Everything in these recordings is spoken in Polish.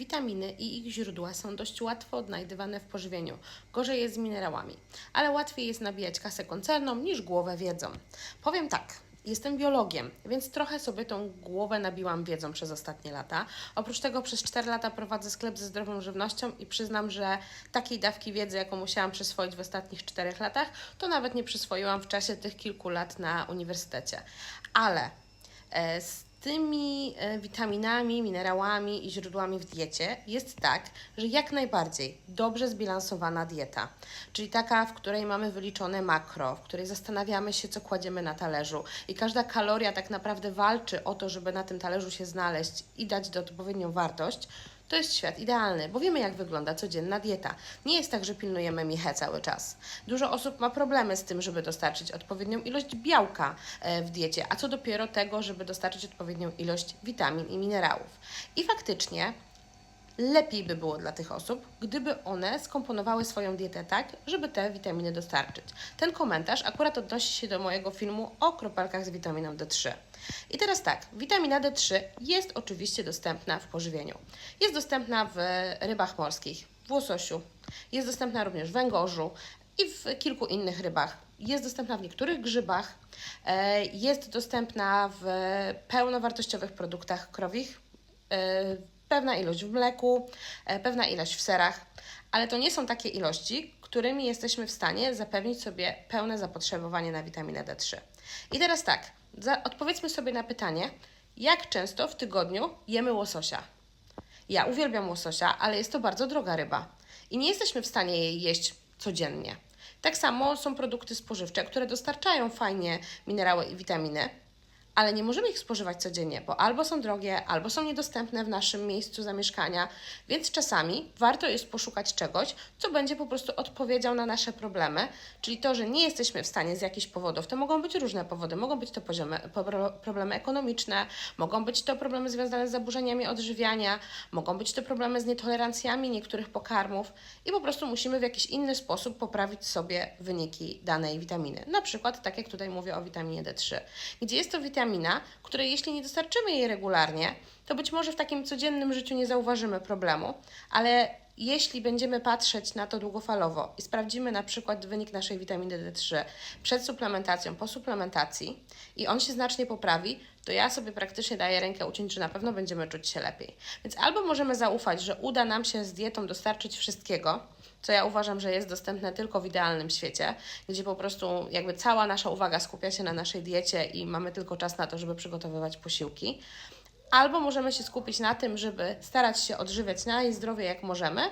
Witaminy i ich źródła są dość łatwo odnajdywane w pożywieniu. Gorzej jest z minerałami, ale łatwiej jest nabijać kasę koncernom niż głowę wiedzą. Powiem tak. Jestem biologiem, więc trochę sobie tą głowę nabiłam wiedzą przez ostatnie lata. Oprócz tego przez 4 lata prowadzę sklep ze zdrową żywnością i przyznam, że takiej dawki wiedzy, jaką musiałam przyswoić w ostatnich 4 latach, to nawet nie przyswoiłam w czasie tych kilku lat na uniwersytecie. Ale e, z tymi e, witaminami, minerałami i źródłami w diecie jest tak, że jak najbardziej dobrze zbilansowana dieta, czyli taka, w której mamy wyliczone makro, w której zastanawiamy się, co kładziemy na talerzu. I każda kaloria tak naprawdę walczy o to, żeby na tym talerzu się znaleźć i dać odpowiednią wartość, to jest świat idealny, bo wiemy, jak wygląda codzienna dieta. Nie jest tak, że pilnujemy michę cały czas. Dużo osób ma problemy z tym, żeby dostarczyć odpowiednią ilość białka e, w diecie, a co dopiero tego, żeby dostarczyć odpowiednią ilość witamin i minerałów. I faktycznie lepiej by było dla tych osób, gdyby one skomponowały swoją dietę tak, żeby te witaminy dostarczyć. Ten komentarz akurat odnosi się do mojego filmu o kropelkach z witaminą D3. I teraz tak, witamina D3 jest oczywiście dostępna w pożywieniu. Jest dostępna w rybach morskich, w łososiu, jest dostępna również w węgorzu i w kilku innych rybach. Jest dostępna w niektórych grzybach, e, jest dostępna w pełnowartościowych produktach krowich, e, pewna ilość w mleku, e, pewna ilość w serach, ale to nie są takie ilości, którymi jesteśmy w stanie zapewnić sobie pełne zapotrzebowanie na witaminę D3. I teraz tak, odpowiedzmy sobie na pytanie, jak często w tygodniu jemy łososia? Ja uwielbiam łososia, ale jest to bardzo droga ryba i nie jesteśmy w stanie jej jeść codziennie. Tak samo są produkty spożywcze, które dostarczają fajnie minerały i witaminy, ale nie możemy ich spożywać codziennie, bo albo są drogie, albo są niedostępne w naszym miejscu zamieszkania, więc czasami warto jest poszukać czegoś, co będzie po prostu odpowiedział na nasze problemy, czyli to, że nie jesteśmy w stanie z jakichś powodów, to mogą być różne powody, mogą być to poziomy, po- problemy ekonomiczne, mogą być to problemy związane z zaburzeniami odżywiania, mogą być to problemy z nietolerancjami niektórych pokarmów i po prostu musimy w jakiś inny sposób poprawić sobie wyniki danej witaminy. Na przykład, tak jak tutaj mówię o witaminie D3, gdzie jest to witamina, której jeśli nie dostarczymy jej regularnie, to być może w takim codziennym życiu nie zauważymy problemu, ale jeśli będziemy patrzeć na to długofalowo i sprawdzimy na przykład wynik naszej witaminy D3 przed suplementacją, po suplementacji i on się znacznie poprawi, to ja sobie praktycznie daję rękę uciąć, że na pewno będziemy czuć się lepiej. Więc albo możemy zaufać, że uda nam się z dietą dostarczyć wszystkiego, co ja uważam, że jest dostępne tylko w idealnym świecie, gdzie po prostu jakby cała nasza uwaga skupia się na naszej diecie i mamy tylko czas na to, żeby przygotowywać posiłki. Albo możemy się skupić na tym, żeby starać się odżywiać najzdrowiej jak możemy,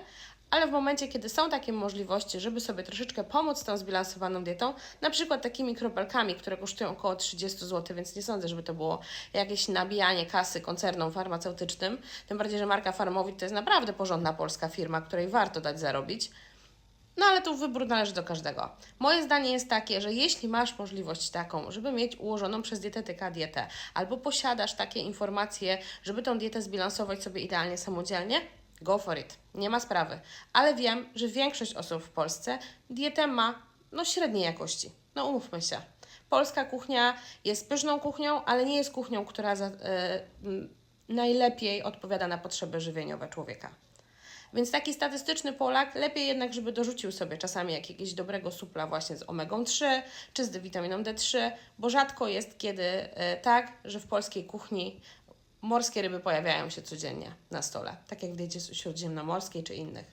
ale w momencie, kiedy są takie możliwości, żeby sobie troszeczkę pomóc tą zbilansowaną dietą, na przykład takimi kropelkami, które kosztują około 30 zł, więc nie sądzę, żeby to było jakieś nabijanie kasy koncernom farmaceutycznym, tym bardziej, że marka Farmowit to jest naprawdę porządna polska firma, której warto dać zarobić. No ale tu wybór należy do każdego. Moje zdanie jest takie, że jeśli masz możliwość taką, żeby mieć ułożoną przez dietetyka dietę, albo posiadasz takie informacje, żeby tą dietę zbilansować sobie idealnie samodzielnie, go for it. Nie ma sprawy. Ale wiem, że większość osób w Polsce dietę ma no średniej jakości. No umówmy się. Polska kuchnia jest pyszną kuchnią, ale nie jest kuchnią, która za, y, y, najlepiej odpowiada na potrzeby żywieniowe człowieka. Więc taki statystyczny Polak lepiej jednak, żeby dorzucił sobie czasami jakiegoś dobrego supla właśnie z omegą 3 czy z witaminą D3, bo rzadko jest kiedy e, tak, że w polskiej kuchni morskie ryby pojawiają się codziennie na stole, tak jak w diecie śródziemnomorskiej czy innych.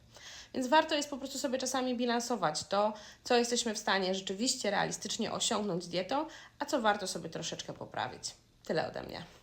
Więc warto jest po prostu sobie czasami bilansować to, co jesteśmy w stanie rzeczywiście realistycznie osiągnąć dietą, a co warto sobie troszeczkę poprawić. Tyle ode mnie.